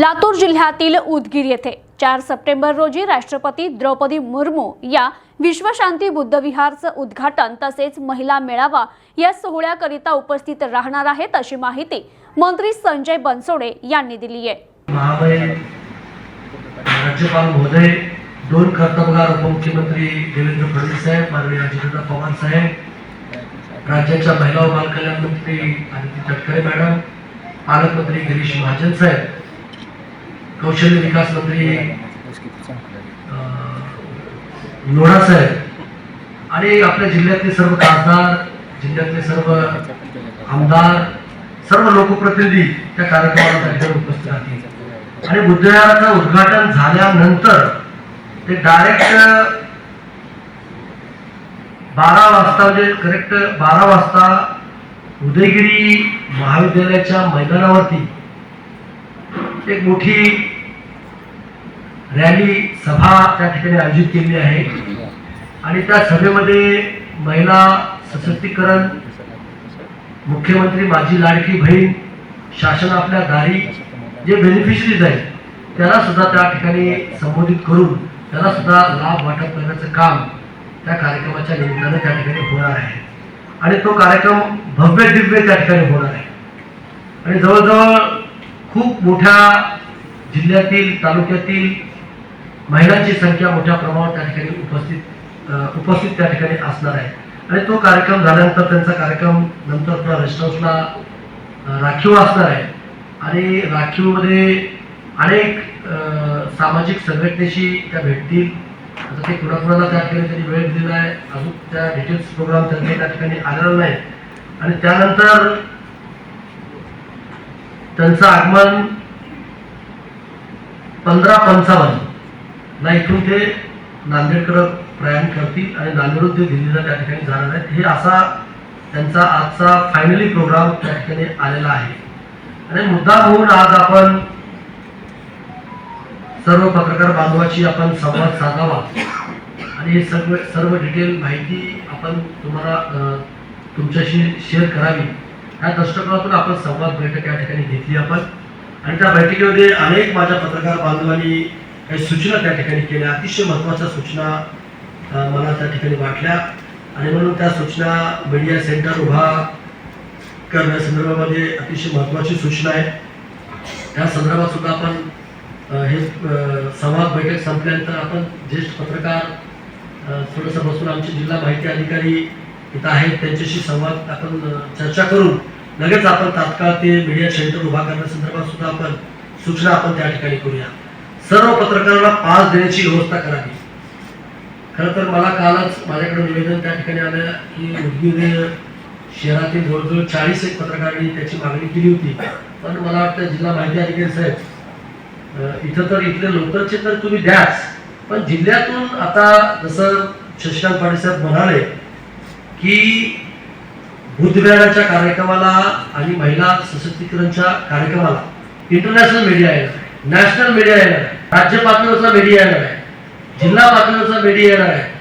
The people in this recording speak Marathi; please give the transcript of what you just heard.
लातूर जिल्ह्यातील उदगीर येथे. चार सप्टेंबर रोजी राष्ट्रपती द्रौपदी मुर्मू या विश्वशांती बुद्धविहारचं उद्घाटन तसेच महिला मेळावा या सोहळ्याकरिता उपस्थित राहणार आहेत अशी माहिती मंत्री संजय बनसोडे यांनी दिली आहे. राज्यपाल महोदय दोन कर्तबगार उपमुख्यमंत्री देवेंद्र फडणवीस साहेब माननीय अजितदादा पवार साहेब राज्याच्या महिला व बालकल्याण मंत्री आदिती तटकरे मॅडम पालकमंत्री गिरीश महाजन साहेब कौशल्य विकास मंत्री अं, लोढा साहेब आणि आपल्या जिल्ह्यातले सर्व खासदार जिल्ह्यातले सर्व आमदार सर्व लोकप्रतिनिधी त्या कार्यक्रमाला उपस्थित राहतील. आणि बुद्धविहाराचं उद्घाटन झाल्यानंतर ते डायरेक्ट बारा वाजता म्हणजे करेक्ट बारा वाजता उदयगिरी महाविद्यालयाच्या मैदानावरती एक मोठी रॅली सभा त्या ठिकाणी आयोजित केलेली आहे. आणि त्या सभेमध्ये महिला सशक्तीकरण मुख्यमंत्री माझी लाडकी बहीण शासन आपल्या दारी जे बेनिफिशरीज आहेत त्याला सुद्धा त्या ठिकाणी संबोधित करून त्याला सुद्धा लाभ वाटप करण्याचं काम त्या कार्यक्रमाच्या निमित्तानं त्या ठिकाणी होणार आहे. आणि तो कार्यक्रम भव्य दिव्य त्या ठिकाणी होणार आहे. आणि जवळजवळ खूप मोठ्या जिल्ह्यातील तालुक्यातील महिलांची संख्या मोठ्या प्रमाणात त्या ठिकाणी उपस्थित उपस्थित त्या ठिकाणी असणार आहे. आणि तो कार्यक्रम झाल्यानंतर त्यांचा कार्यक्रम नंतर त्या रेस्ट हाऊसला राखीव असणार आहे. आणि राखीवमध्ये अनेक सामाजिक संघटनेशी त्या भेटतील. आता ते कुणाकुणाला त्या ठिकाणी त्यांनी वेळ दिलेला आहे अजून त्या डिटेल्स प्रोग्राम त्यांनी त्या ठिकाणी आलेला नाही. आणि त्यानंतर त्यांचं आगमन पंधरा पंचावन्न. ना इथून ते नांदेडकडं प्रयाण करतील आणि नांदेडून ते दिल्लीला त्या ठिकाणी जाणार आहेत. हे असा त्यांचा आजचा फायनली प्रोग्राम त्या ठिकाणी आलेला आहे. आणि मुद्दा होऊन आज आपण सर्व पत्रकार बांधवाची आपण संवाद साधावा. आणि हे सर्व सर्व डिटेल माहिती आपण तुम्हाला तुमच्याशी शेअर करावी. ह्या दृष्टिकोनातून आपण संवाद बैठक या ठिकाणी घेतली आपण. आणि त्या बैठकीमध्ये अनेक माझ्या पत्रकार बांधवांनी काही सूचना त्या ठिकाणी केल्या. अतिशय महत्त्वाच्या सूचना मला त्या ठिकाणी वाटल्या. आणि म्हणून त्या सूचना मीडिया सेंटर उभा करण्यासंदर्भामध्ये अतिशय महत्त्वाची सूचना आहे त्या संदर्भात सुद्धा आपण हे संवाद बैठक संपल्यानंतर आपण ज्येष्ठ पत्रकार थोडंसं बसून आमचे जिल्हा माहिती अधिकारी इथं आहेत त्यांच्याशी संवाद आपण चर्चा करून लगेच आपण तात्काळ ते मीडिया सेंटर उभा करण्यासंदर्भात सुद्धा आपण सूचना आपण त्या ठिकाणी करूया. सर्व पत्रकारांना पास देण्याची व्यवस्था करावी. खरं तर मला कालच माझ्याकडे निवेदन त्या ठिकाणी आलं की उदगीर शहरातील जवळजवळ चाळीस एक पत्रकारांनी त्याची मागणी केली होती. पण मला वाटतं जिल्हा माहिती अधिकारी साहेब इथं तर इथले लोकलचे तर तुम्ही द्याच पण जिल्ह्यातून आता जसं शशिकांत पाटील साहेब म्हणाले की बुद्धविहाराच्या कार्यक्रमाला आणि महिला सशक्तीकरणच्या कार्यक्रमाला इंटरनॅशनल मीडिया येणार आहे नॅशनल मीडिया येणार आहे. राज्य पातळीवरचा मीडिया येणार आहे. जिल्हा पातळीवरचा मीडिया येणार आहे.